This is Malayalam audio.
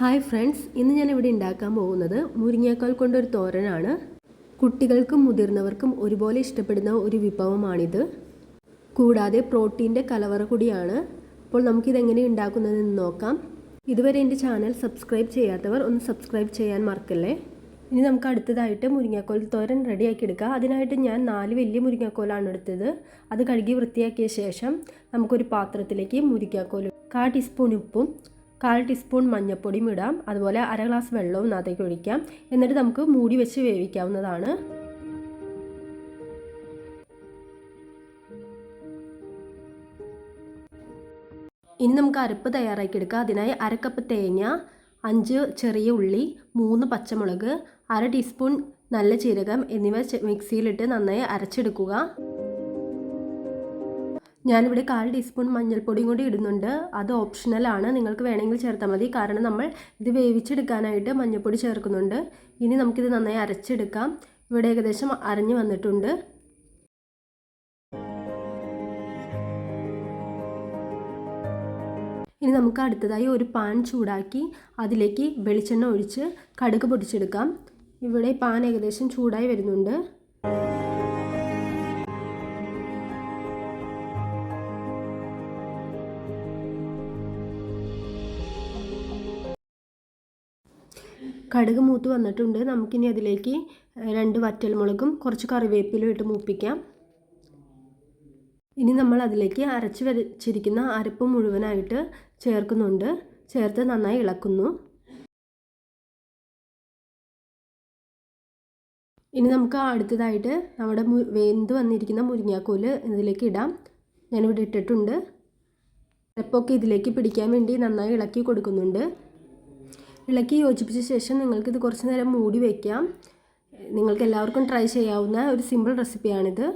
ഹായ് ഫ്രണ്ട്സ് ഇന്ന് ഞാൻ ഇവിടെ ഉണ്ടാക്കാൻ പോകുന്നത് മുരിങ്ങാക്കോൽ കൊണ്ടൊരു തോരനാണ്. കുട്ടികൾക്കും മുതിർന്നവർക്കും ഒരുപോലെ ഇഷ്ടപ്പെടുന്ന ഒരു വിഭവമാണിത്. കൂടാതെ പ്രോട്ടീന്റെ കലവറ കൂടിയാണ്. അപ്പോൾ നമുക്കിതെങ്ങനെ ഉണ്ടാക്കുന്നതെന്ന് നോക്കാം. ഇതുവരെ എന്റെ ചാനൽ സബ്സ്ക്രൈബ് ചെയ്യാത്തവർ ഒന്ന് സബ്സ്ക്രൈബ് ചെയ്യാൻ മറക്കല്ലേ? ഇനി നമുക്ക് അടുത്തതായിട്ട് മുരിങ്ങാക്കോൽ തോരൻ റെഡിയാക്കി എടുക്കാം അതിനായിട്ട് ഞാൻ നാല് വലിയ മുരിങ്ങാക്കോലാണ് എടുത്തത്. അത് കഴുകി വൃത്തിയാക്കിയ ശേഷം നമുക്കൊരു പാത്രത്തിലേക്ക് മുരിങ്ങാക്കോൽ കാ ടീസ്പൂൺ ഉപ്പും കാൽ ടീസ്പൂൺ മഞ്ഞൾപ്പൊടിയും ഇടാം. അതുപോലെ അര ഗ്ലാസ് വെള്ളവും നാത്തേക്ക് ഒഴിക്കാം. എന്നിട്ട് നമുക്ക് മൂടി വെച്ച് വേവിക്കാവുന്നതാണ്. ഇനി നമുക്ക് അരപ്പ് തയ്യാറാക്കി എടുക്കാം. അതിനായി അര കപ്പ് തേങ്ങ അഞ്ച് ചെറിയ ഉള്ളി മൂന്ന് പച്ചമുളക് അര ടീസ്പൂൺ നല്ല ജീരകം എന്നിവ മിക്സിയിലിട്ട് നന്നായി അരച്ചെടുക്കുക. ഞാനിവിടെ കാൽ ടീസ്പൂൺ മഞ്ഞൾപ്പൊടിയും കൂടി ഇടുന്നുണ്ട്. അത് ഓപ്ഷണലാണ് നിങ്ങൾക്ക് വേണമെങ്കിൽ ചേർത്താൽ മതി. കാരണം നമ്മൾ ഇത് വേവിച്ചെടുക്കാനായിട്ട് മഞ്ഞൾപ്പൊടി ചേർക്കുന്നുണ്ട്. ഇനി നമുക്കിത് നന്നായി അരച്ചെടുക്കാം. ഇവിടെ ഏകദേശം അരഞ്ഞു വന്നിട്ടുണ്ട്. ഇനി നമുക്ക് അടുത്തതായി ഒരു പാൻ ചൂടാക്കി അതിലേക്ക് വെളിച്ചെണ്ണ ഒഴിച്ച് കടുക് പൊടിച്ചെടുക്കാം ഇവിടെ പാൻ ഏകദേശം ചൂടായി വരുന്നുണ്ട്. കടുക് മൂത്ത് വന്നിട്ടുണ്ട്. നമുക്കിനി അതിലേക്ക് രണ്ട് വറ്റൽമുളകും കുറച്ച് കറിവേപ്പിലും ഇട്ട് മൂപ്പിക്കാം. ഇനി നമ്മൾ അതിലേക്ക് അരച്ച് വരച്ചിരിക്കുന്ന അരപ്പ് മുഴുവനായിട്ട് ചേർക്കുന്നുണ്ട്. ചേർത്ത് നന്നായി ഇളക്കുന്നു. ഇനി നമുക്ക് അടുത്തതായിട്ട് നമ്മുടെ വെന്ത് വന്നിരിക്കുന്ന മുരിങ്ങാക്കോൽ ഇതിലേക്ക് ഇടാം. ഞാനിവിടെ ഇട്ടിട്ടുണ്ട്. അരപ്പൊക്കെ ഇതിലേക്ക് പിടിക്കാൻ വേണ്ടി നന്നായി ഇളക്കി കൊടുക്കുന്നുണ്ട്. ഇളക്കി യോജിപ്പിച്ച ശേഷം നിങ്ങൾക്കിത് കുറച്ച് നേരം മൂടി വയ്ക്കാം നിങ്ങൾക്ക് എല്ലാവർക്കും ട്രൈ ചെയ്യാവുന്ന ഒരു സിമ്പിൾ റെസിപ്പിയാണിത്